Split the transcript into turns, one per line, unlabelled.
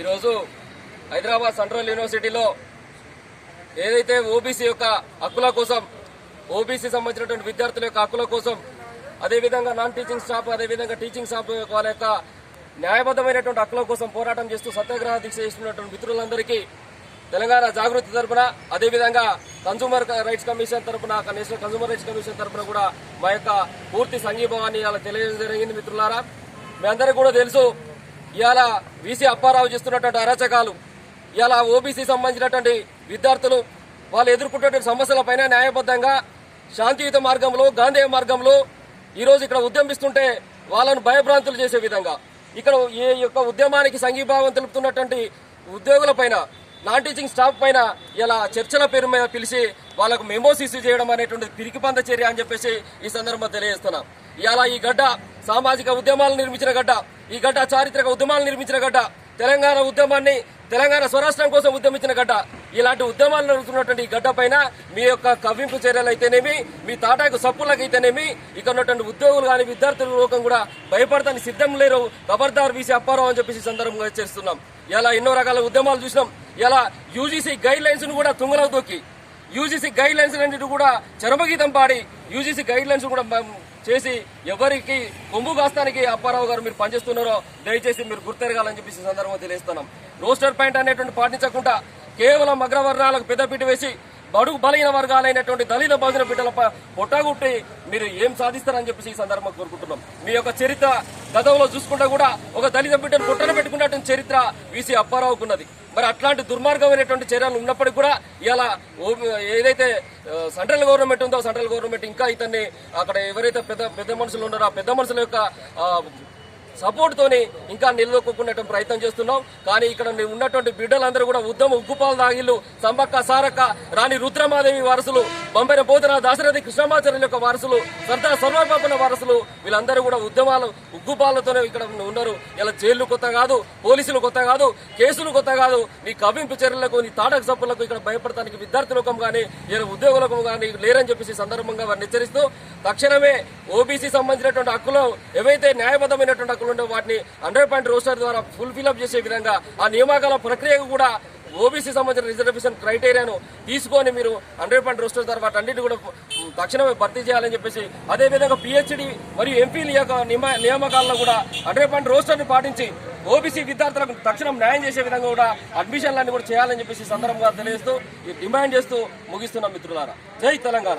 ఈరోజు హైదరాబాద్ సెంట్రల్ యూనివర్సిటీలో ఏదైతే ఓబీసీ యొక్క హక్కుల కోసం ఓబీసీ సంబంధించినటువంటి విద్యార్థుల యొక్క హక్కుల కోసం అదేవిధంగా నాన్ టీచింగ్ స్టాఫ్ అదేవిధంగా టీచింగ్ స్టాఫ్ యొక్క వాళ్ళ యొక్క న్యాయబద్ధమైనటువంటి హక్కుల కోసం పోరాటం చేస్తూ సత్యాగ్రహ దీక్ష చేస్తున్నటువంటి మిత్రులందరికీ తెలంగాణ జాగృతి తరపున అదేవిధంగా కన్సూమర్ రైట్స్ కమిషన్ తరపున నేషనల్ కన్సూమర్ రైట్స్ కమిషన్ తరపున కూడా మా యొక్క పూర్తి సంఘీభావాన్ని ఇలా తెలియజేయడం జరిగింది మిత్రులారా. మీ అందరికీ కూడా తెలుసు ఇవాళ వీసీ అప్పారావు చేస్తున్నటువంటి అరాచకాలు ఇలా ఓబీసీ సంబంధించినటువంటి విద్యార్థులు వాళ్ళు ఎదుర్కొంటున్న సమస్యలపైన న్యాయబద్ధంగా శాంతియుత మార్గంలో గాంధీ మార్గంలో ఈరోజు ఇక్కడ ఉద్యమిస్తుంటే వాళ్ళను భయభ్రాంతులు చేసే విధంగా. ఇక్కడ ఈ యొక్క ఉద్యమానికి సంఘీభావం తెలుపుతున్నటువంటి ఉద్యోగులపైన నాన్ టీచింగ్ స్టాఫ్ పైన ఇలా చర్చల పేరు మీద పిలిచి వాళ్ళకు మెమోస్ ఇష్యూ చేయడం అనేటువంటి పిరికిపంద చర్య అని చెప్పేసి ఈ సందర్భంగా తెలియజేస్తున్నాం. ఇలా ఈ గడ్డ సామాజిక ఉద్యమాలు నిర్మించిన గడ్డ ఈ గడ్డ చారిత్రక ఉద్యమాలు నిర్మించిన గడ్డ తెలంగాణ ఉద్యమాన్ని తెలంగాణ స్వరాష్ట్రం కోసం ఉద్యమించిన గడ్డ. ఇలాంటి ఉద్యమాలు నడుస్తున్నటువంటి ఈ గడ్డ పైన మీ యొక్క కవ్వింపు చర్యలు అయితేనేమి మీ తాటాకు సప్పులకు అయితేనేమి ఇక్కడ ఉన్నటువంటి ఉద్యోగులు కానీ విద్యార్థుల లోకం కూడా భయపడతానికి సిద్ధం లేరు. ఖబర్దార్ వీసి అప్పారావు అని చెప్పేసి సందర్భంగా చేస్తున్నాం ఇలా ఎన్నో రకాల ఉద్యమాలు చూసినాం. ఇలా యూజీసీ గైడ్ లైన్స్ను కూడా తుంగలో తోకి యూజీసీ గైడ్ లైన్స్ అన్నిటి కూడా చరమగీతం పాడి యూజీసీ గైడ్ లైన్స్ కూడా చేసి ఎవరికి కొమ్ము కాస్తానికి అప్పారావు గారు మీరు పనిచేస్తున్నారో దయచేసి మీరు గుర్తెరగాలని చెప్పేసి సందర్భంగా తెలియజేస్తున్నాం. రోస్టర్ పాయింట్ అనేటువంటి పాటించకుండా కేవలం అగ్రవర్ణాలకు పెద్దపీట వేసి బడుగు బలహీన వర్గాలైనటువంటి దళిత భోజన బిడ్డల ప- మీరు ఏం సాధిస్తారని చెప్పేసి ఈ సందర్భంగా కోరుకుంటున్నాం. మీ యొక్క చరిత్ర గతంలో చూసుకుంటే కూడా ఒక దళిత బిడ్డను పుట్టన పెట్టుకున్నటువంటి చరిత్ర వీసీ అప్పారావుకున్నది. మరి అట్లాంటి దుర్మార్గమైనటువంటి చర్యలు ఉన్నప్పటికీ కూడా ఇలా ఏదైతే సెంట్రల్ గవర్నమెంట్ ఉందో సెంట్రల్ గవర్నమెంట్ ఇంకా ఇతన్ని అక్కడ ఎవరైతే పెద్ద పెద్ద మనుషులు ఉన్నారో ఆ పెద్ద మనుషుల యొక్క ఆ, సపోర్ట్ తోని ఇంకా నిలదొక్కునేటువంటి ప్రయత్నం చేస్తున్నాం. కానీ ఇక్కడ ఉన్నటువంటి బిడ్డలందరూ కూడా ఉద్దమ ఉగ్గుపాలు దాగిళ్ళు సంబక్క సారక్క రాణి రుద్రమాదేవి వారసులు పంపైన పోతన దాశరథి కృష్ణమాచార్యుల యొక్క వారసులు సర్దార్ సర్వబాబుల వారసులు వీళ్ళందరూ కూడా ఉద్యమాలు ఉగ్గుపాలతోనే ఇక్కడ ఉన్నారు. ఇలా జైళ్ళు కొత్త కాదు పోలీసులు కొత్త కాదు కేసులు కొత్త కాదు. నీ కవింపు చర్యలకు నీ తాటక సప్పులకు ఇక్కడ భయపడటానికి విద్యార్థులకం కానీ ఇలా ఉద్యోగులకు కానీ లేరని చెప్పేసి సందర్భంగా వారిని హెచ్చరిస్తూ తక్షణమే ఓబీసీ సంబంధించినటువంటి హక్కులు ఏవైతే న్యాయబద్ధమైనటువంటి హక్కులు ఉండో వాటిని హండ్రెడ్ పాయింట్ రోస్టర్ ద్వారా ఫుల్ ఫిల్అప్ చేసే విధంగా ఆ నియామకాల ప్రక్రియకు కూడా ఓబీసీ సంబంధించిన రిజర్వేషన్ క్రైటీరియాను తీసుకొని మీరు హండ్రెడ్ పాయింట్ రోస్టర్ ద్వారా వాటన్నిటి కూడా తక్షణమే భర్తీ చేయాలని చెప్పేసి అదేవిధంగా పిహెచ్డి మరియు ఎంపీల యొక్క నియమ- నియామకాల్లో కూడా హండ్రెడ్ పాయింట్ రోస్టర్ని పాటించి ఓబీసీ విద్యార్థులకు తక్షణం న్యాయం చేసే విధంగా కూడా అడ్మిషన్లన్నీ కూడా చేయాలని చెప్పేసి సందర్భంగా తెలియజేస్తూ డిమాండ్ చేస్తూ ముగిస్తున్నాం మిత్రులారా. జై తెలంగాణ.